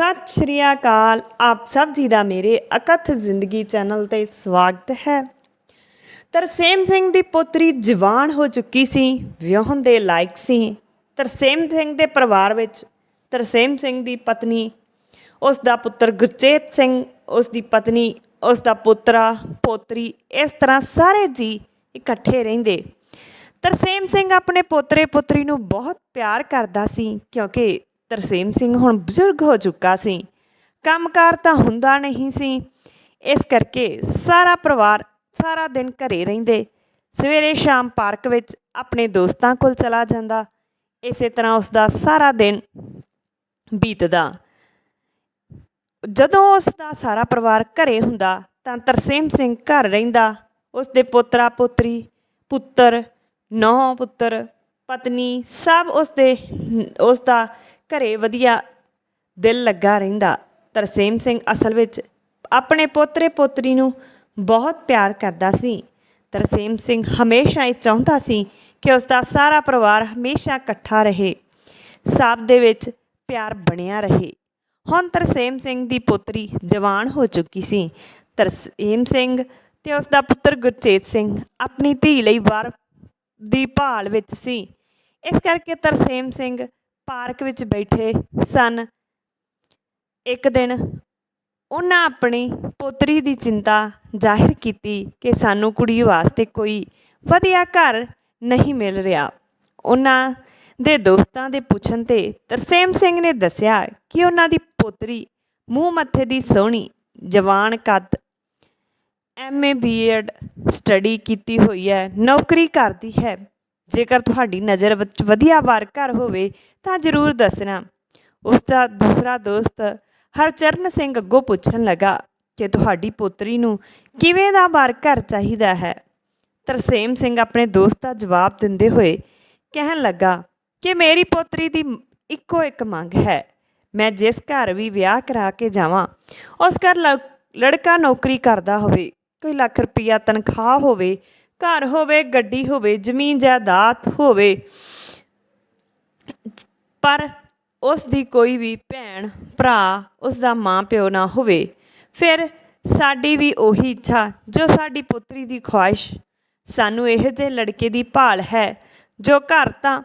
ਸਤਿ ਸ਼੍ਰੀ ਅਕਾਲ। ਆਪ ਸਭ ਜੀ ਦਾ ਮੇਰੇ ਅਕਥ ਜ਼ਿੰਦਗੀ ਚੈਨਲ ਤੇ ਸਵਾਗਤ ਹੈ। ਤਰਸੇਮ ਸਿੰਘ ਦੀ ਪੁੱਤਰੀ ਜਵਾਨ ਹੋ ਚੁੱਕੀ ਸੀ, ਵਿਆਹਣ ਦੇ ਲਾਇਕ ਸੀ। ਤਰਸੇਮ ਸਿੰਘ ਦੇ ਪਰਿਵਾਰ ਵਿੱਚ ਤਰਸੇਮ ਸਿੰਘ ਦੀ ਪਤਨੀ, ਉਸ ਦਾ ਪੁੱਤਰ ਗੁਰਚੇਤ ਸਿੰਘ, ਉਸ ਦੀ ਪਤਨੀ, ਉਸ ਦਾ ਪੁੱਤਰਾ, ਪੋਤਰੀ ਇਸ ਤਰ੍ਹਾਂ ਸਾਰੇ ਜੀ ਇਕੱਠੇ ਰਹਿੰਦੇ। ਤਰਸੇਮ ਸਿੰਘ ਆਪਣੇ ਪੋਤਰੇ ਪੁੱਤਰੀ ਨੂੰ ਬਹੁਤ ਪਿਆਰ ਕਰਦਾ ਸੀ, ਕਿਉਂਕਿ ਤਰਸੇਮ ਸਿੰਘ ਹੁਣ ਬਜ਼ੁਰਗ ਹੋ ਚੁੱਕਾ ਸੀ। ਕੰਮਕਾਰ ਤਾਂ ਹੁੰਦਾ ਨਹੀਂ ਸੀ। ਇਸ ਕਰਕੇ ਸਾਰਾ ਪਰਿਵਾਰ ਸਾਰਾ ਦਿਨ ਘਰੇ ਰਹਿੰਦੇ। ਸਵੇਰੇ ਸ਼ਾਮ ਪਾਰਕ ਵਿੱਚ ਆਪਣੇ ਦੋਸਤਾਂ ਕੋਲ ਚਲਾ ਜਾਂਦਾ। ਇਸੇ ਤਰ੍ਹਾਂ ਉਸ ਦਾ ਸਾਰਾ ਦਿਨ ਬੀਤਦਾ। ਜਦੋਂ ਉਸ ਦਾ ਸਾਰਾ ਪਰਿਵਾਰ ਘਰੇ ਹੁੰਦਾ ਤਾਂ ਤਰਸੇਮ ਸਿੰਘ ਘਰ ਰਹਿੰਦਾ। ਉਸ ਦੇ ਪੋਤਰਾ ਪੋਤਰੀ, ਪੁੱਤਰ, ਨੌ ਪੁੱਤਰ, ਪਤਨੀ ਸਭ ਉਸ ਦੇ ਉਸ ਦਾ ਘਰੇ ਵਧੀਆ ਦਿਲ ਲੱਗਾ ਰਹਿੰਦਾ। ਤਰਸੇਮ ਸਿੰਘ ਅਸਲ ਵਿੱਚ ਆਪਣੇ ਪੋਤਰੇ ਪੋਤਰੀ ਨੂੰ ਬਹੁਤ ਪਿਆਰ ਕਰਦਾ ਸੀ। ਤਰਸੇਮ ਸਿੰਘ ਹਮੇਸ਼ਾ ਇਹ ਚਾਹੁੰਦਾ ਸੀ ਕਿ ਉਸ ਦਾ ਸਾਰਾ ਪਰਿਵਾਰ ਹਮੇਸ਼ਾ ਇਕੱਠਾ ਰਹੇ, ਸਭ ਦੇ ਵਿੱਚ ਪਿਆਰ ਬਣਿਆ ਰਹੇ। ਹੁਣ ਤਰਸੇਮ ਸਿੰਘ ਦੀ ਪੁੱਤਰੀ ਜਵਾਨ ਹੋ ਚੁੱਕੀ ਸੀ। ਤਰਸੇਮ ਸਿੰਘ ਤੇ ਉਸ ਦਾ ਪੁੱਤਰ ਗੁਰਚੇਤ ਸਿੰਘ ਆਪਣੀ ਧੀ ਲਈ ਵਰ ਦੀ ਭਾਲ ਵਿੱਚ ਸੀ। ਇਸ ਕਰਕੇ ਤਰਸੇਮ ਸਿੰਘ ਪਾਰਕ ਵਿੱਚ ਬੈਠੇ ਸਨ। ਇੱਕ ਦਿਨ ਉਹਨਾਂ ਆਪਣੀ ਪੋਤਰੀ ਦੀ ਚਿੰਤਾ ਜ਼ਾਹਿਰ ਕੀਤੀ ਕਿ ਸਾਨੂੰ ਕੁੜੀ ਵਾਸਤੇ ਕੋਈ ਵਧੀਆ ਘਰ ਨਹੀਂ ਮਿਲ ਰਿਹਾ। ਉਹਨਾਂ ਦੇ ਦੋਸਤਾਂ ਦੇ ਪੁੱਛਣ ਤੇ ਤਰਸੇਮ ਸਿੰਘ ਨੇ ਦੱਸਿਆ ਕਿ ਉਹਨਾਂ ਦੀ ਪੋਤਰੀ ਮੂੰਹ ਮੱਥੇ ਦੀ ਸੋਹਣੀ, ਜਵਾਨ ਕੱਦ ਐਮਏ ਬੀਐਡ ਸਟੱਡੀ ਕੀਤੀ ਹੋਈ ਹੈ, ਨੌਕਰੀ ਕਰਦੀ ਹੈ। ਜੇਕਰ ਤੁਹਾਡੀ ਨਜ਼ਰ ਵਿੱਚ ਵਧੀਆ ਵਾਰ ਘਰ ਹੋਵੇ, ਤਾਂ ਜ਼ਰੂਰ ਦੱਸਣਾ। ਉਸ ਦਾ ਦੂਸਰਾ ਦੋਸਤ ਹਰਚਰਨ ਸਿੰਘ ਅੱਗੋਂ ਪੁੱਛਣ ਲੱਗਾ ਕਿ ਤੁਹਾਡੀ ਪੋਤਰੀ ਨੂੰ ਕਿਵੇਂ ਦਾ ਵਾਰ ਘਰ ਚਾਹੀਦਾ ਹੈ। ਤਰਸੇਮ ਸਿੰਘ ਆਪਣੇ ਦੋਸਤ ਦਾ ਜਵਾਬ ਦਿੰਦੇ ਹੋਏ ਕਹਿਣ ਲੱਗਾ ਕਿ ਮੇਰੀ ਪੋਤਰੀ ਦੀ ਇੱਕੋ ਇੱਕ ਮੰਗ ਹੈ। ਮੈਂ ਜਿਸ ਘਰ ਵੀ ਵਿਆਹ ਕਰਾ ਕੇ ਜਾਵਾਂ, ਉਸ ਘਰ ਲੜਕਾ ਨੌਕਰੀ ਕਰਦਾ ਹੋਵੇ, ਕੋਈ ਲੱਖ ਰੁਪਈਆ ਤਨਖਾਹ ਹੋਵੇ ਘਰ ਹੋਵੇ, ਗੱਡੀ ਹੋਵੇ, ਜ਼ਮੀਨ ਜਾਇਦਾਦ ਹੋਵੇ, ਪਰ ਉਸ ਦੀ ਕੋਈ ਵੀ ਭੈਣ, ਭਰਾ, ਉਸ ਦਾ ਮਾਂ, ਪਿਓ ਨਾ ਹੋਵੇ, ਫਿਰ ਸਾਡੀ ਵੀ ਉਹੀ ਇੱਛਾ, ਜੋ ਸਾਡੀ ਪੁੱਤਰੀ ਦੀ ਖੁਆਇਸ਼। ਸਾਨੂੰ ਇਹੋ ਜਿਹੇ ਲੜਕੇ ਦੀ ਭਾਲ ਹੈ, ਜੋ ਘਰ ਤਾਂ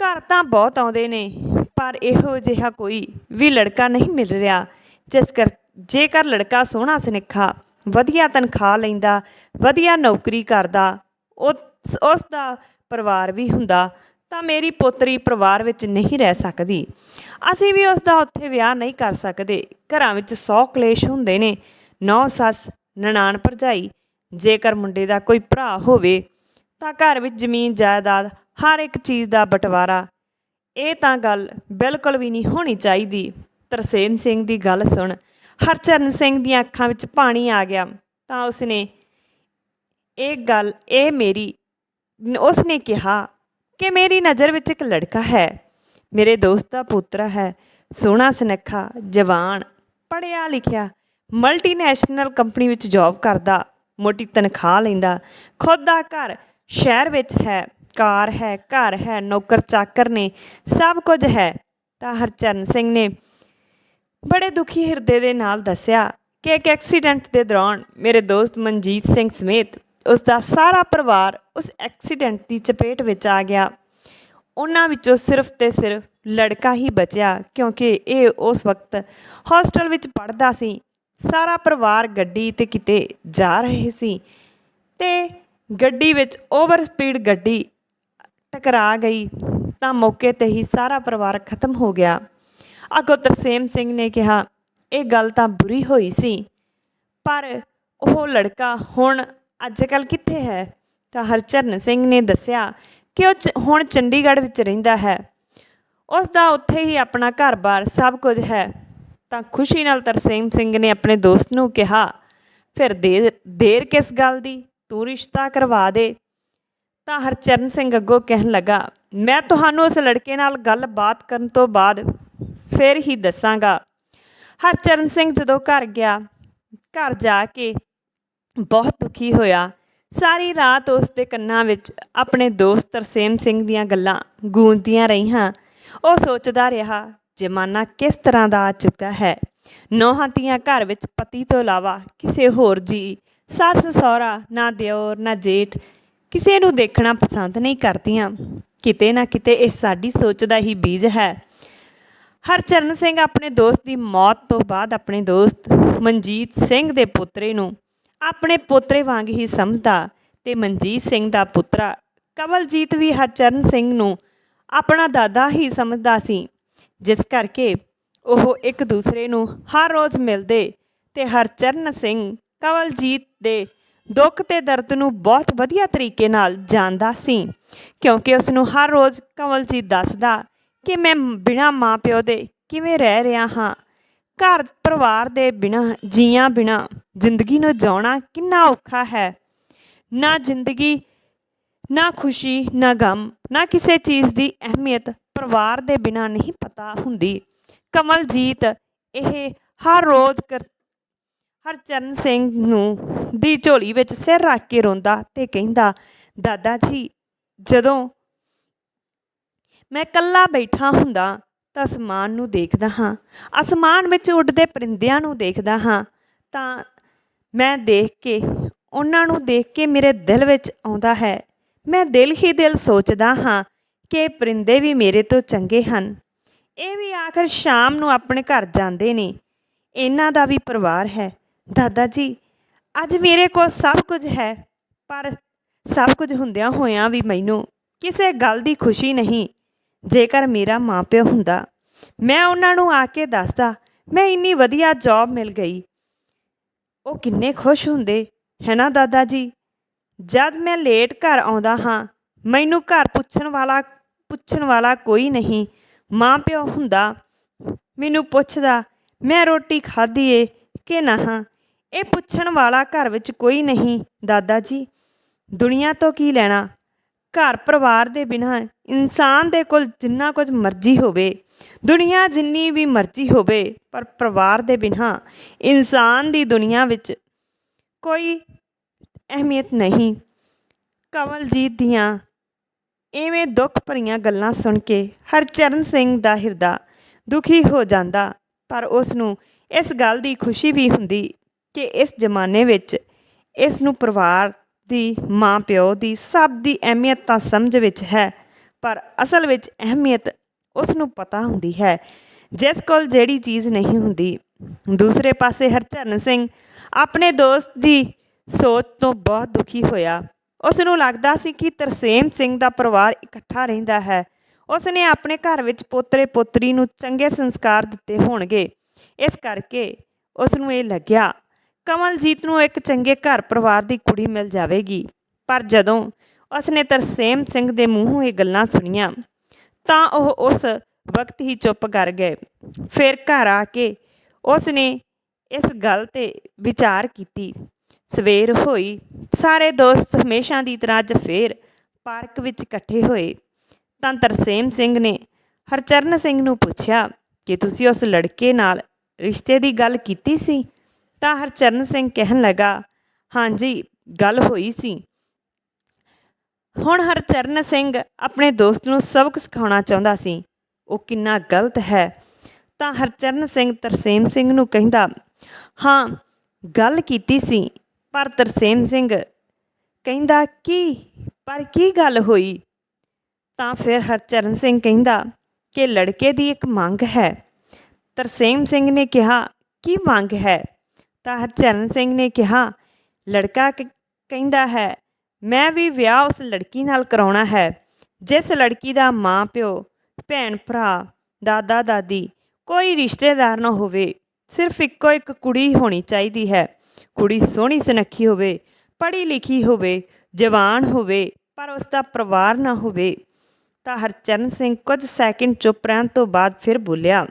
ਘਰ ਤਾਂ ਬਹੁਤ ਆਉਂਦੇ ਨੇ, ਪਰ ਇਹੋ ਜਿਹਾ ਕੋਈ ਵੀ ਲੜਕਾ ਨਹੀਂ ਮਿਲ ਰਿਹਾ, ਜਿਸ ਕਰ, ਜੇਕਰ ਲੜਕਾ ਸੋਹਣਾ ਸੁਨੱਖਾ ਵਧੀਆ ਤਨਖਾਹ ਲੈਂਦਾ, ਵਧੀਆ ਨੌਕਰੀ ਕਰਦਾ, ਉਸ ਉਸ ਦਾ ਪਰਿਵਾਰ ਵੀ ਹੁੰਦਾ, ਤਾਂ ਮੇਰੀ ਪੋਤਰੀ ਪਰਿਵਾਰ ਵਿੱਚ ਨਹੀਂ ਰਹਿ ਸਕਦੀ। ਅਸੀਂ ਵੀ ਉਸ ਦਾ ਉੱਥੇ ਵਿਆਹ ਨਹੀਂ ਕਰ ਸਕਦੇ। ਘਰਾਂ ਵਿੱਚ ਸੌ ਕਲੇਸ਼ ਹੁੰਦੇ ਨੇ। ਨੌ ਸੱਸ, ਨਨਾਣ ਭਰਜਾਈ, ਜੇਕਰ ਮੁੰਡੇ ਦਾ ਕੋਈ ਭਰਾ ਹੋਵੇ, ਤਾਂ ਘਰ ਵਿੱਚ ਜ਼ਮੀਨ, ਜਾਇਦਾਦ, ਹਰ ਇੱਕ ਚੀਜ਼ ਦਾ ਬਟਵਾਰਾ। ਇਹ ਤਾਂ ਗੱਲ ਬਿਲਕੁਲ ਵੀ ਨਹੀਂ ਹੋਣੀ ਚਾਹੀਦੀ। ਤਰਸੇਮ ਸਿੰਘ ਦੀ ਗੱਲ ਸੁਣ। ਹਰਚਰਨ ਸਿੰਘ ਦੀਆਂ ਅੱਖਾਂ ਵਿੱਚ ਪਾਣੀ ਆ ਗਿਆ, ਤਾਂ ਉਸਨੇ ਇਹ ਗੱਲ, ਇਹ ਮੇਰੀ, ਉਸਨੇ ਕਿਹਾ ਕਿ ਮੇਰੀ ਨਜ਼ਰ ਵਿੱਚ ਇੱਕ ਲੜਕਾ ਹੈ, ਮੇਰੇ ਦੋਸਤ ਦਾ ਪੁੱਤਰ ਹੈ, ਸੋਹਣਾ ਸੁਨੱਖਾ, ਜਵਾਨ, ਪੜ੍ਹਿਆ ਲਿਖਿਆ ਮਲਟੀਨੈਸ਼ਨਲ ਕੰਪਨੀ ਵਿੱਚ ਜੌਬ ਕਰਦਾ, ਮੋਟੀ ਤਨਖਾਹ ਲੈਂਦਾ, ਖੁਦ ਦਾ ਘਰ ਸ਼ਹਿਰ ਵਿੱਚ ਹੈ, ਕਾਰ ਹੈ, ਘਰ ਹੈ ਨੌਕਰ ਚਾਕਰ ਨੇ, ਸਭ ਕੁਝ ਹੈ, ਤਾਂ ਹਰਚਰਨ ਸਿੰਘ ਨੇ ਬੜੇ ਦੁਖੀ ਹਿਰਦੇ ਦੇ ਨਾਲ ਦੱਸਿਆ ਕਿ ਇੱਕ ਐਕਸੀਡੈਂਟ ਦੇ ਦੌਰਾਨ ਮੇਰੇ ਦੋਸਤ ਮਨਜੀਤ ਸਿੰਘ ਸਮੇਤ ਉਸ ਦਾ ਸਾਰਾ ਪਰਿਵਾਰ ਉਸ ਐਕਸੀਡੈਂਟ ਦੀ ਚਪੇਟ ਵਿੱਚ ਆ ਗਿਆ। ਉਹਨਾਂ ਵਿੱਚੋਂ ਸਿਰਫ ਤੇ ਸਿਰਫ ਲੜਕਾ ਹੀ ਬਚਿਆ ਕਿਉਂਕਿ ਇਹ ਉਸ ਵਕਤ ਹੌਸਟਲ ਵਿੱਚ ਪੜ੍ਹਦਾ ਸੀ। ਸਾਰਾ ਪਰਿਵਾਰ ਗੱਡੀ ਤੇ ਕਿਤੇ ਜਾ ਰਹੇ ਸੀ ਤੇ ਗੱਡੀ ਵਿੱਚ ਓਵਰ ਸਪੀਡ ਗੱਡੀ ਟਕਰਾ ਗਈ ਤਾਂ ਮੌਕੇ ਤੇ ਹੀ ਸਾਰਾ ਪਰਿਵਾਰ ਖਤਮ ਹੋ ਗਿਆ। ਅੱਗੋਂ ਤਰਸੇਮ ਸਿੰਘ ਨੇ ਕਿਹਾ, ਇਹ ਗੱਲ ਤਾਂ ਬੁਰੀ ਹੋਈ ਸੀ, ਪਰ ਉਹ ਲੜਕਾ ਹੁਣ ਅੱਜ ਕੱਲ ਕਿੱਥੇ ਹੈ? ਤਾਂ ਹਰਚਰਨ ਸਿੰਘ ਨੇ ਦੱਸਿਆ ਕਿ ਉਹ ਚ- ਹੁਣ ਚੰਡੀਗੜ੍ਹ ਵਿੱਚ ਰਹਿੰਦਾ ਹੈ। ਉਸ ਦਾ ਉੱਥੇ ਹੀ ਆਪਣਾ ਘਰ-ਬਾਰ ਸਭ ਕੁਝ ਹੈ। ਤਾਂ ਖੁਸ਼ੀ ਨਾਲ ਤਰਸੇਮ ਸਿੰਘ ਨੇ ਆਪਣੇ ਦੋਸਤ ਨੂੰ ਕਿਹਾ, ਫਿਰ ਦੇਰ ਦੇਰ ਕਿਸ ਗੱਲ ਦੀ? ਤੂੰ ਰਿਸ਼ਤਾ ਕਰਵਾ ਦੇ। ਤਾਂ ਹਰਚਰਨ ਸਿੰਘ ਅੱਗੋਂ ਕਹਿਣ ਲੱਗਾ, ਮੈਂ ਤੁਹਾਨੂੰ ਉਸ ਲੜਕੇ ਨਾਲ ਗੱਲਬਾਤ ਕਰਨ ਤੋਂ ਬਾਅਦ ਫਿਰ ਹੀ ਦੱਸਾਂਗਾ। ਹਰਚਰਨ ਸਿੰਘ ਜਦੋਂ ਘਰ ਗਿਆ, ਘਰ ਜਾ ਕੇ ਬਹੁਤ ਦੁਖੀ ਹੋਇਆ। ਸਾਰੀ ਰਾਤ ਉਸ ਦੇ ਕੰਨਾਂ ਵਿੱਚ ਆਪਣੇ ਦੋਸਤ ਤਰਸੇਮ ਸਿੰਘ ਦੀਆਂ ਗੱਲਾਂ ਗੂੰਜਦੀਆਂ ਰਹੀਆਂ। ਉਹ ਸੋਚਦਾ ਰਿਹਾ, ਜ਼ਮਾਨਾ ਕਿਸ ਤਰ੍ਹਾਂ ਦਾ ਆ ਚੁੱਕਾ ਹੈ। ਨੌਹਾਂ ਧੀਆਂ ਘਰ ਵਿੱਚ ਪਤੀ ਤੋਂ ਇਲਾਵਾ ਕਿਸੇ ਹੋਰ ਜੀ, ਸੱਸ, ਸਹੁਰਾ, ਨਾ ਦਿਓਰ, ਨਾ ਜੇਠ, ਕਿਸੇ ਨੂੰ ਦੇਖਣਾ ਪਸੰਦ ਨਹੀਂ ਕਰਦੀਆਂ। ਕਿਤੇ ਨਾ ਕਿਤੇ ਇਹ ਸਾਡੀ ਸੋਚ ਦਾ ਹੀ ਬੀਜ ਹੈ। ਹਰਚਰਨ ਸਿੰਘ ਆਪਣੇ ਦੋਸਤ ਦੀ ਮੌਤ ਤੋਂ ਬਾਅਦ ਆਪਣੇ ਦੋਸਤ ਮਨਜੀਤ ਸਿੰਘ ਦੇ ਪੁੱਤਰੇ ਨੂੰ ਆਪਣੇ ਪੁੱਤਰੇ ਵਾਂਗ ਹੀ ਸਮਝਦਾ ਤੇ ਮਨਜੀਤ ਸਿੰਘ ਦਾ ਪੁੱਤਰਾ ਕਮਲਜੀਤ ਵੀ ਹਰਚਰਨ ਸਿੰਘ ਨੂੰ ਆਪਣਾ ਦਾਦਾ ਹੀ ਸਮਝਦਾ ਸੀ, ਜਿਸ ਕਰਕੇ ਉਹ ਇੱਕ ਦੂਸਰੇ ਨੂੰ ਹਰ ਰੋਜ਼ ਮਿਲਦੇ ਤੇ ਹਰਚਰਨ ਸਿੰਘ ਕਮਲਜੀਤ ਦੇ ਦੁੱਖ ਤੇ ਦਰਦ ਨੂੰ ਬਹੁਤ ਵਧੀਆ ਤਰੀਕੇ ਨਾਲ ਜਾਣਦਾ ਸੀ, ਕਿਉਂਕਿ ਉਸ ਨੂੰ ਹਰ ਰੋਜ਼ ਕਮਲਜੀਤ ਦੱਸਦਾ ਕਿ ਮੈਂ ਬਿਨਾ ਮਾਂ ਪਿਓ ਦੇ ਕਿਵੇਂ ਰਹਿ ਰਿਹਾ ਹਾਂ? ਘਰ ਪਰਿਵਾਰ ਦੇ ਬਿਨਾ, ਜੀਆਂ ਬਿਨਾ ਜ਼ਿੰਦਗੀ ਨੂੰ ਜਿਉਣਾ ਕਿੰਨਾ ਔਖਾ ਹੈ? ਨਾ ਜ਼ਿੰਦਗੀ, ਨਾ ਖੁਸ਼ੀ, ਨਾ ਗਮ, ਨਾ ਕਿਸੇ ਚੀਜ਼ ਦੀ ਅਹਿਮੀਅਤ ਪਰਿਵਾਰ ਦੇ ਬਿਨਾ ਨਹੀਂ ਪਤਾ ਹੁੰਦੀ। ਕਮਲਜੀਤ, ਇਹ ਹਰ ਰੋਜ਼ ਕਰ ਹਰਚਰਨ ਸਿੰਘ ਨੂੰ ਦੀ ਝੋਲੀ ਵਿੱਚ ਸਿਰ ਰੱਖ ਕੇ ਰੋਂਦਾ ਤੇ ਕਹਿੰਦਾ, ਦਾਦਾ ਜੀ, ਜਦੋਂ ਮੈਂ ਇਕੱਲਾ ਬੈਠਾ ਹੁੰਦਾ ਤਾਂ ਅਸਮਾਨ ਨੂੰ ਦੇਖਦਾ ਹਾਂ। ਅਸਮਾਨ ਵਿੱਚ ਉੱਡਦੇ ਪਰਿੰਦਿਆਂ ਨੂੰ ਦੇਖਦਾ ਹਾਂ ਤਾਂ ਮੈਂ ਦੇਖ ਕੇ, ਉਹਨਾਂ ਨੂੰ ਦੇਖ ਕੇ ਮੇਰੇ ਦਿਲ ਵਿੱਚ ਆਉਂਦਾ ਹੈ। ਮੈਂ ਦਿਲ ਹੀ ਦਿਲ ਸੋਚਦਾ ਹਾਂ ਕਿ ਪਰਿੰਦੇ ਵੀ ਮੇਰੇ ਤੋਂ ਚੰਗੇ ਹਨ। ਇਹ ਵੀ ਆਖਰ ਸ਼ਾਮ ਨੂੰ ਆਪਣੇ ਘਰ ਜਾਂਦੇ ਨੇ। ਇਹਨਾਂ ਦਾ ਵੀ ਪਰਿਵਾਰ ਹੈ। ਦਾਦਾ ਜੀ, ਅੱਜ ਮੇਰੇ ਕੋਲ ਸਭ ਕੁਝ ਹੈ, ਪਰ ਸਭ ਕੁਝ ਹੁੰਦਿਆਂ ਹੋਇਆਂ ਵੀ ਮੈਨੂੰ ਕਿਸੇ ਗੱਲ ਦੀ ਖੁਸ਼ੀ ਨਹੀਂ। ਜੇਕਰ ਮੇਰਾ ਮਾਪਿਓ ਹੁੰਦਾ, ਮੈਂ ਉਹਨਾਂ ਨੂੰ ਆ ਕੇ ਦੱਸਦਾ, ਮੈਂ ਇੰਨੀ ਵਧੀਆ ਜੌਬ ਮਿਲ ਗਈ। ਉਹ ਕਿੰਨੇ ਖੁਸ਼ ਹੁੰਦੇ ਹੈ ਨਾ ਦਾਦਾ ਜੀ? ਜਦ ਮੈਂ ਲੇਟ ਘਰ ਆਉਂਦਾ ਹਾਂ, ਮੈਨੂੰ ਘਰ ਪੁੱਛਣ ਵਾਲਾ ਪੁੱਛਣ ਵਾਲਾ ਕੋਈ ਨਹੀਂ। ਮਾਂ ਪਿਓ ਹੁੰਦਾ, ਮੈਨੂੰ ਪੁੱਛਦਾ, ਮੈਂ ਰੋਟੀ ਖਾਧੀ ਏ ਕਿ ਨਾ? ਇਹ ਪੁੱਛਣ ਵਾਲਾ ਘਰ ਵਿੱਚ ਕੋਈ ਨਹੀਂ, ਦਾਦਾ ਜੀ। ਦੁਨੀਆ ਤੋਂ ਕੀ ਲੈਣਾ? ਘਰ ਪਰਿਵਾਰ ਦੇ ਬਿਨਾਂ ਇਨਸਾਨ ਦੇ ਕੋਲ ਜਿੰਨਾ ਕੁਝ ਮਰਜ਼ੀ ਹੋਵੇ, ਦੁਨੀਆ ਜਿੰਨੀ ਵੀ ਮਰਜ਼ੀ ਹੋਵੇ, ਪਰ ਪਰਿਵਾਰ ਦੇ ਬਿਨਾਂ ਇਨਸਾਨ ਦੀ ਦੁਨੀਆ ਵਿੱਚ ਕੋਈ ਅਹਿਮੀਅਤ ਨਹੀਂ। ਕਮਲਜੀਤ ਦੀਆਂ ਐਵੇਂ ਦੁੱਖ ਭਰੀਆਂ ਗੱਲਾਂ ਸੁਣ ਕੇ ਹਰਚਰਨ ਸਿੰਘ ਦਾ ਹਿਰਦਾ ਦੁਖੀ ਹੋ ਜਾਂਦਾ, ਪਰ ਉਸ ਨੂੰ ਇਸ ਗੱਲ ਦੀ ਖੁਸ਼ੀ ਵੀ ਹੁੰਦੀ ਕਿ ਇਸ ਜ਼ਮਾਨੇ ਵਿੱਚ ਇਸ ਨੂੰ ਪਰਿਵਾਰ ਦੀ ਮਾਂ ਪਿਓ ਦੀ ਸਭ ਦੀ ਅਹਿਮੀਅਤ ਤਾਂ ਸਮਝ ਵਿੱਚ ਹੈ, ਪਰ ਅਸਲ ਵਿੱਚ ਅਹਿਮੀਅਤ ਉਸ ਨੂੰ ਪਤਾ ਹੁੰਦੀ ਹੈ। ਜਿਸ ਕੋਲ ਜਿਹੜੀ ਚੀਜ਼ ਨਹੀਂ ਹੁੰਦੀ, ਦੂਸਰੇ ਪਾਸੇ ਹਰਚਰਨ ਸਿੰਘ ਆਪਣੇ ਦੋਸਤ ਦੀ ਸੋਚ ਤੋਂ ਬਹੁਤ ਦੁਖੀ ਹੋਇਆ। ਉਸ ਨੂੰ ਲੱਗਦਾ ਸੀ ਕਿ ਤਰਸੇਮ ਸਿੰਘ ਦਾ ਪਰਿਵਾਰ ਇਕੱਠਾ ਰਹਿੰਦਾ ਹੈ। ਉਸ ਨੇ ਆਪਣੇ ਘਰ ਵਿੱਚ ਪੋਤਰੇ ਪੋਤਰੀ ਨੂੰ ਚੰਗੇ ਸੰਸਕਾਰ ਦਿੱਤੇ ਹੋਣਗੇ। ਇਸ ਕਰਕੇ ਉਸ ਨੂੰ ਇਹ ਲੱਗਿਆ ਕਮਲਜੀਤ ਨੂੰ ਇੱਕ ਚੰਗੇ ਘਰ ਪਰਿਵਾਰ ਦੀ ਕੁੜੀ ਮਿਲ ਜਾਵੇਗੀ। ਪਰ ਜਦੋਂ ਉਸ ਨੇ ਤਰਸੇਮ ਸਿੰਘ ਦੇ ਮੂੰਹੋਂ ਇਹ ਗੱਲਾਂ ਸੁਣੀਆਂ, ਤਾਂ ਉਹ ਉਸ ਵਕਤ ਹੀ ਚੁੱਪ ਕਰ ਗਏ। ਫਿਰ ਘਰ ਆ ਕੇ ਉਸ ਨੇ ਇਸ ਗੱਲ ਤੇ ਵਿਚਾਰ ਕੀਤੀ। ਸਵੇਰ ਹੋਈ, ਸਾਰੇ ਦੋਸਤ ਹਮੇਸ਼ਾ ਦੀ ਤਰ੍ਹਾਂ ਅੱਜ ਫੇਰ ਪਾਰਕ ਵਿੱਚ ਇਕੱਠੇ ਹੋਏ। ਤਾਂ ਤਰਸੇਮ ਸਿੰਘ ਨੇ ਹਰਚਰਨ ਸਿੰਘ ਨੂੰ ਪੁੱਛਿਆ, ਕਿ ਤੁਸੀਂ ਉਸ ਲੜਕੇ ਨਾਲ ਰਿਸ਼ਤੇ ਦੀ ਗੱਲ ਕੀਤੀ ਸੀ? ਤਾਂ ਹਰਚਰਨ ਸਿੰਘ ਕਹਿਣ ਲੱਗਾ, ਹਾਂਜੀ, ਗੱਲ ਹੋਈ ਸੀ। ਹੁਣ ਹਰਚਰਨ ਸਿੰਘ ਆਪਣੇ ਦੋਸਤ ਨੂੰ ਸਬਕ ਸਿਖਾਉਣਾ ਚਾਹੁੰਦਾ ਸੀ। ਉਹ ਕਿੰਨਾ ਗਲਤ ਹੈ। ਤਾਂ ਹਰਚਰਨ ਸਿੰਘ ਤਰਸੇਮ ਸਿੰਘ ਨੂੰ ਕਹਿੰਦਾ, ਹਾਂ, ਗੱਲ ਕੀਤੀ ਸੀ, ਪਰ ਤਰਸੇਮ ਸਿੰਘ ਕਹਿੰਦਾ, ਕੀ? ਪਰ ਕੀ ਗੱਲ ਹੋਈ? ਤਾਂ ਫਿਰ ਹਰਚਰਨ ਸਿੰਘ ਕਹਿੰਦਾ, ਕਿ ਲੜਕੇ ਦੀ ਇੱਕ ਮੰਗ ਹੈ। ਤਰਸੇਮ ਸਿੰਘ ਨੇ ਕਿਹਾ, ਕੀ ਮੰਗ ਹੈ? ਤਾਂ ਹਰਚਰਨ ਸਿੰਘ ਨੇ ਕਿਹਾ, ਲੜਕਾ ਕਹਿੰਦਾ ਹੈ, ਮੈਂ ਵੀ ਵਿਆਹ ਉਸ ਲੜਕੀ ਨਾਲ ਕਰਾਉਣਾ ਹੈ, ਜਿਸ ਲੜਕੀ ਦਾ ਮਾਂ, ਪਿਓ, ਭੈਣ, ਭਰਾ, ਦਾਦਾ, ਦਾਦੀ ਕੋਈ ਰਿਸ਼ਤੇਦਾਰ ਨਾ ਹੋਵੇ, ਸਿਰਫ ਇੱਕੋ ਇੱਕ ਕੁੜੀ ਹੋਣੀ ਚਾਹੀਦੀ ਹੈ। ਕੁੜੀ ਸੋਹਣੀ ਸੁਨੱਖੀ ਹੋਵੇ, ਪੜ੍ਹੀ ਲਿਖੀ ਹੋਵੇ, ਜਵਾਨ ਹੋਵੇ, ਪਰ ਉਸ ਦਾ ਪਰਿਵਾਰ ਨਾ ਹੋਵੇ। ਤਾਂ ਹਰਚਰਨ ਸਿੰਘ ਕੁਝ ਸੈਕਿੰਡ ਚੁੱਪ ਰਹਿਣ ਤੋਂ ਬਾਅਦ ਫਿਰ ਬੋਲਿਆ,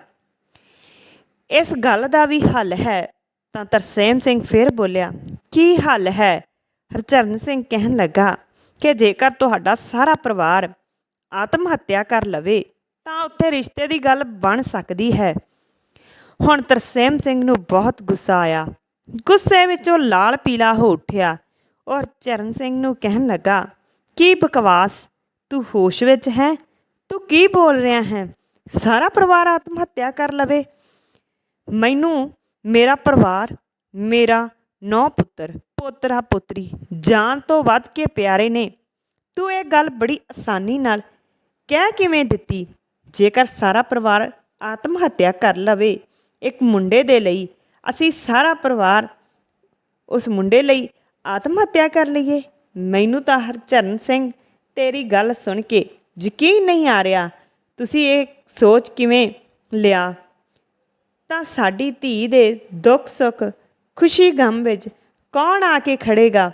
ਇਸ ਗੱਲ ਦਾ ਵੀ ਹੱਲ ਹੈ ਤਾਂ ਤਰਸੇਮ ਸਿੰਘ ਫਿਰ ਬੋਲਿਆ, ਕੀ ਹੱਲ ਹੈ? ਹਰਚਰਨ ਸਿੰਘ ਕਹਿਣ ਲੱਗਾ ਕਿ ਜੇਕਰ ਤੁਹਾਡਾ ਸਾਰਾ ਪਰਿਵਾਰ ਆਤਮ ਹੱਤਿਆ ਕਰ ਲਵੇ, ਤਾਂ ਉੱਥੇ ਰਿਸ਼ਤੇ ਦੀ ਗੱਲ ਬਣ ਸਕਦੀ ਹੈ। ਹੁਣ ਤਰਸੇਮ ਸਿੰਘ ਨੂੰ ਬਹੁਤ ਗੁੱਸਾ ਆਇਆ। ਗੁੱਸੇ ਵਿੱਚ ਉਹ ਲਾਲ ਪੀਲਾ ਹੋ ਉੱਠਿਆ। ਔਰ ਚਰਨ ਸਿੰਘ ਨੂੰ ਕਹਿਣ ਲੱਗਾ, ਕੀ ਬਕਵਾਸ? ਤੂੰ ਹੋਸ਼ ਵਿੱਚ ਹੈ? ਤੂੰ ਕੀ ਬੋਲ ਰਿਹਾ ਹੈ? ਸਾਰਾ ਪਰਿਵਾਰ ਆਤਮ ਹੱਤਿਆ ਕਰ ਲਵੇ? ਮੈਨੂੰ ਮੇਰਾ ਪਰਿਵਾਰ, ਮੇਰਾ ਨੌ ਪੁੱਤਰ, ਪੋਤਰਾ ਪੋਤਰੀ ਜਾਨ ਤੋਂ ਵੱਧ ਕੇ ਪਿਆਰੇ ਨੇ। ਤੂੰ ਇਹ ਗੱਲ ਬੜੀ ਆਸਾਨੀ ਨਾਲ ਕਹਿ ਕਿਵੇਂ ਦਿੱਤੀ? ਜੇਕਰ ਸਾਰਾ ਪਰਿਵਾਰ ਆਤਮ ਹੱਤਿਆ ਕਰ ਲਵੇ ਇੱਕ ਮੁੰਡੇ ਦੇ ਲਈ, ਅਸੀਂ ਸਾਰਾ ਪਰਿਵਾਰ ਉਸ ਮੁੰਡੇ ਲਈ ਆਤਮ ਹੱਤਿਆ ਕਰ ਲਈਏ। ਮੈਨੂੰ ਤਾਂ ਹਰਚਰਨ ਸਿੰਘ, ਤੇਰੀ ਗੱਲ ਸੁਣ ਕੇ ਯਕੀਨ ਨਹੀਂ ਆ ਰਿਹਾ। ਤੁਸੀਂ ਇਹ ਸੋਚ ਕਿਵੇਂ ਲਿਆ? ਤਾਂ ਸਾਡੀ ਧੀ ਦੇ ਦੁੱਖ ਸੁੱਖ, ਖੁਸ਼ੀ ਗਮ ਵਿੱਚ ਕੌਣ ਆ ਕੇ ਖੜੇਗਾ?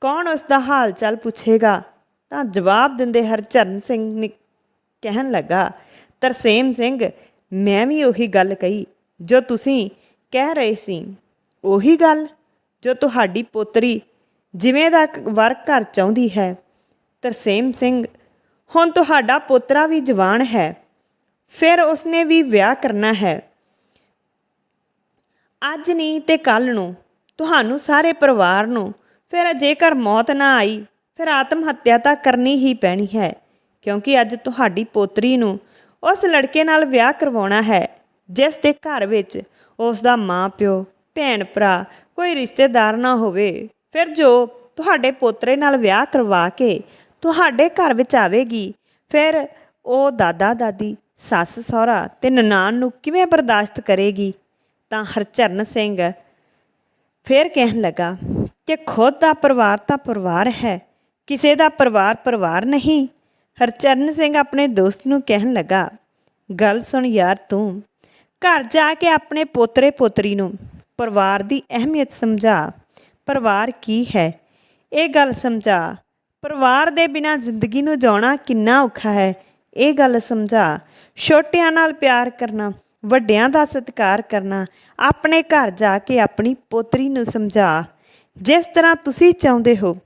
ਕੌਣ ਉਸ ਦਾ ਹਾਲ ਚਾਲ ਪੁੱਛੇਗਾ? ਤਾਂ ਜਵਾਬ ਦਿੰਦੇ ਹਰਚਰਨ ਸਿੰਘ ਨੇ, ਕਹਿਣ ਲੱਗਾ, ਤਰਸੇਮ ਸਿੰਘ, ਮੈਂ ਵੀ ਉਹੀ ਗੱਲ ਕਹੀ, ਜੋ ਤੁਸੀਂ ਕਹਿ ਰਹੇ ਸੀ। ਉਹੀ ਗੱਲ, ਜੋ ਤੁਹਾਡੀ ਪੋਤਰੀ ਜਿਵੇਂ ਦਾ ਵਰਕ ਘਰ ਚਾਹੁੰਦੀ ਹੈ। ਤਰਸੇਮ ਸਿੰਘ, ਹੁਣ ਤੁਹਾਡਾ ਪੋਤਰਾ ਵੀ ਜਵਾਨ ਹੈ, ਫਿਰ ਉਸਨੇ ਵੀ ਵਿਆਹ ਕਰਨਾ ਹੈ। ਅੱਜ ਨਹੀਂ ਤੇ ਕੱਲ ਨੂੰ, ਤੁਹਾਨੂੰ ਸਾਰੇ ਪਰਿਵਾਰ ਨੂੰ। ਫਿਰ ਜੇਕਰ ਮੌਤ ਨਾ ਆਈ, ਫਿਰ ਆਤਮ ਹੱਤਿਆ ਤਾਂ ਕਰਨੀ ਹੀ ਪੈਣੀ ਹੈ, ਕਿਉਂਕਿ ਅੱਜ ਤੁਹਾਡੀ ਪੋਤਰੀ ਨੂੰ ਉਸ ਲੜਕੇ ਨਾਲ ਵਿਆਹ ਕਰਵਾਉਣਾ ਹੈ, ਜਿਸ ਦੇ ਘਰ ਵਿੱਚ ਉਸ ਦਾ ਮਾਂ ਪਿਓ, ਭੈਣ ਭਰਾ, ਕੋਈ ਰਿਸ਼ਤੇਦਾਰ ਨਾ ਹੋਵੇ। ਫਿਰ ਜੋ ਤੁਹਾਡੇ ਪੋਤਰੇ ਨਾਲ ਵਿਆਹ ਕਰਵਾ ਕੇ ਤੁਹਾਡੇ ਘਰ ਵਿੱਚ ਆਵੇਗੀ, ਫਿਰ ਉਹ ਦਾਦਾ ਦਾਦੀ ਸੱਸ ਸਹੁਰਾ ਤੇ ਨਨਾਣ ਨੂੰ ਕਿਵੇਂ ਬਰਦਾਸ਼ਤ ਕਰੇਗੀ? ਤਾਂ ਹਰਚਰਨ ਸਿੰਘ ਫਿਰ ਕਹਿਣ ਲੱਗਾ ਕਿ ਖੁਦ ਦਾ ਪਰਿਵਾਰ ਤਾਂ ਪਰਿਵਾਰ ਹੈ, ਕਿਸੇ ਦਾ ਪਰਿਵਾਰ ਪਰਿਵਾਰ ਨਹੀਂ। ਹਰਚਰਨ ਸਿੰਘ ਆਪਣੇ ਦੋਸਤ ਨੂੰ ਕਹਿਣ ਲੱਗਾ, ਗੱਲ ਸੁਣ ਯਾਰ ਤੂੰ, ਘਰ ਜਾ ਕੇ ਆਪਣੇ ਪੋਤਰੇ ਪੋਤਰੀ ਨੂੰ ਪਰਿਵਾਰ ਦੀ ਅਹਿਮੀਅਤ ਸਮਝਾ। ਪਰਿਵਾਰ ਕੀ ਹੈ? ਇਹ ਗੱਲ ਸਮਝਾ, ਪਰਿਵਾਰ ਦੇ ਬਿਨਾਂ ਜ਼ਿੰਦਗੀ ਨੂੰ ਜਿਉਣਾ ਕਿੰਨਾ ਔਖਾ ਹੈ। ਇਹ ਗੱਲ ਸਮਝਾ, ਛੋਟਿਆਂ ਨਾਲ ਪਿਆਰ ਕਰਨਾ ਵੱਡਿਆਂ ਦਾ ਸਤਿਕਾਰ ਕਰਨਾ, ਆਪਣੇ ਘਰ ਜਾ ਕੇ ਆਪਣੀ ਪੋਤਰੀ ਨੂੰ ਸਮਝਾ, ਜਿਸ ਤਰ੍ਹਾਂ ਤੁਸੀਂ ਚਾਹੁੰਦੇ ਹੋ।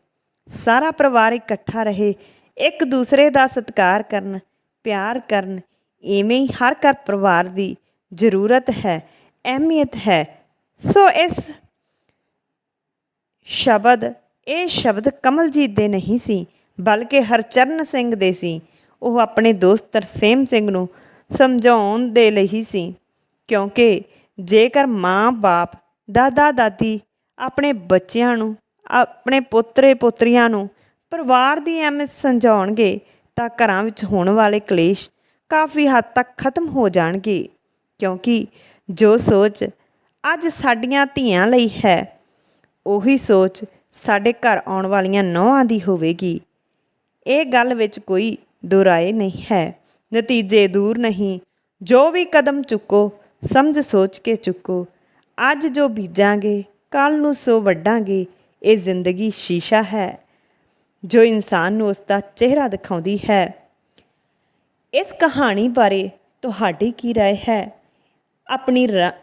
ਸਾਰਾ ਪਰਿਵਾਰ ਇਕੱਠਾ ਰਹੇ, ਇੱਕ ਦੂਸਰੇ ਦਾ ਸਤਿਕਾਰ ਕਰਨ, ਪਿਆਰ ਕਰਨ, ਇਵੇਂ ਹੀ ਹਰ ਘਰ ਪਰਿਵਾਰ ਦੀ ਜ਼ਰੂਰਤ ਹੈ, ਅਹਿਮੀਅਤ ਹੈ। ਸੋ ਇਸ ਸ਼ਬਦ, ਇਹ ਸ਼ਬਦ ਕਮਲਜੀਤ ਦੇ ਨਹੀਂ ਸੀ, ਬਲਕਿ ਹਰਚਰਨ ਸਿੰਘ ਦੇ ਸੀ। ਉਹ ਆਪਣੇ ਦੋਸਤ ਤਰਸੇਮ ਸਿੰਘ ਨੂੰ ਸਮਝਾਉਣ ਦੇ ਲਈ ਸੀ, ਕਿਉਂਕਿ ਜੇਕਰ ਮਾਂ-ਬਾਪ, ਦਾਦਾ-ਦਾਦੀ ਆਪਣੇ ਬੱਚਿਆਂ ਨੂੰ, ਆਪਣੇ ਪੋਤਰੇ ਪੋਤਰੀਆਂ ਨੂੰ ਪਰਿਵਾਰ ਦੀ ਅਹਿਮੀਅਤ ਸਮਝਾਉਣਗੇ, ਤਾਂ ਘਰਾਂ ਵਿੱਚ ਹੋਣ ਵਾਲੇ ਕਲੇਸ਼ ਕਾਫੀ ਹੱਦ ਤੱਕ ਖਤਮ ਹੋ ਜਾਣਗੇ, ਕਿਉਂਕਿ ਜੋ ਸੋਚ ਅੱਜ ਸਾਡੀਆਂ ਧੀਆਂ ਲਈ ਹੈ, ਉਹੀ ਸੋਚ ਸਾਡੇ ਘਰ ਆਉਣ ਵਾਲੀਆਂ ਨੌਹਾਂ ਦੀ ਹੋਵੇਗੀ। ਇਹ ਗੱਲ ਵਿੱਚ ਕੋਈ ਦੁਰਾਏ ਨਹੀਂ ਹੈ। ਨਤੀਜੇ ਦੂਰ ਨਹੀਂ ਜੋ ਵੀ ਕਦਮ ਚੁੱਕੋ ਸਮਝ ਸੋਚ ਕੇ ਚੁੱਕੋ ਅੱਜ ਜੋ ਬੀਜਾਂਗੇ ਕੱਲ ਨੂੰ ਸੋ ਵੱਢਾਂਗੇ ਇਹ ਜ਼ਿੰਦਗੀ ਸ਼ੀਸ਼ਾ ਹੈ ਜੋ ਇਨਸਾਨ ਨੂੰ ਉਸ ਦਾ ਚਿਹਰਾ ਦਿਖਾਉਂਦੀ ਹੈ ਇਸ ਕਹਾਣੀ ਬਾਰੇ ਤੁਹਾਡੀ ਕੀ رائے ਹੈ ਆਪਣੀ ਰਾ-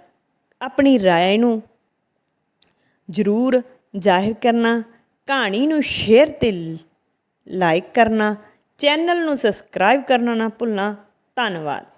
ਆਪਣੀ رائے ਨੂੰ ਜ਼ਰੂਰ ਜ਼ਾਹਿਰ ਕਰਨਾ ਕਹਾਣੀ ਨੂੰ ਸ਼ੇਅਰ ਤੇ ਲਾਈਕ ਕਰਨਾ ਚੈਨਲ ਨੂੰ ਸਬਸਕ੍ਰਾਈਬ ਕਰਨਾ ਨਾ ਭੁੱਲਣਾ। ਧੰਨਵਾਦ।